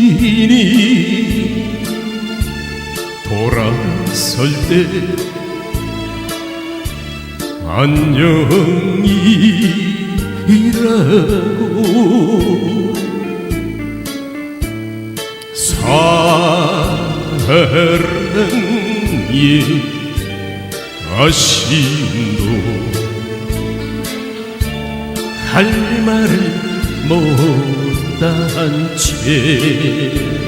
당신이 돌아설 때 안녕이 라고 사랑의 아쉬움도 할 말을 못한 채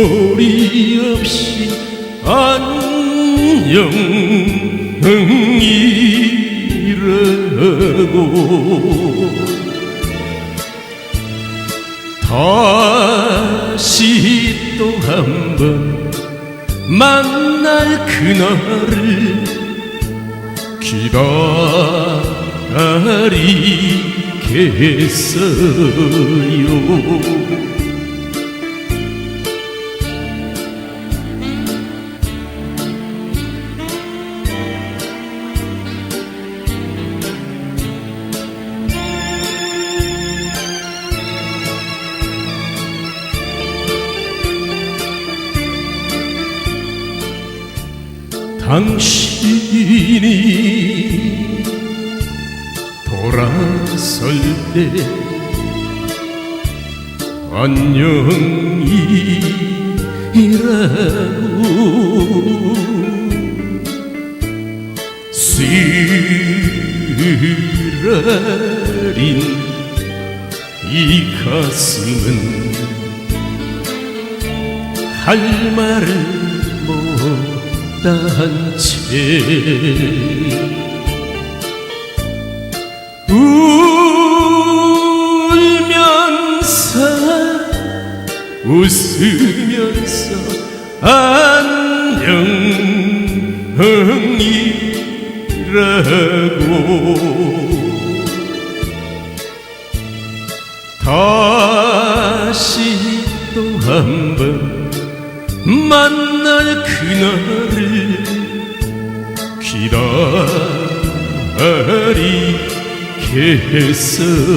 소리 없이 안녕이라고 다시 또 한 번 만날 그날을 기다리겠어요 당신이 돌아설 때 안녕이라고 쓰라린 이 가슴은 할 말을 못한 채 울면서 웃으면서 안녕이라고 다시 또 한번 만날 그날을 기다리겠어요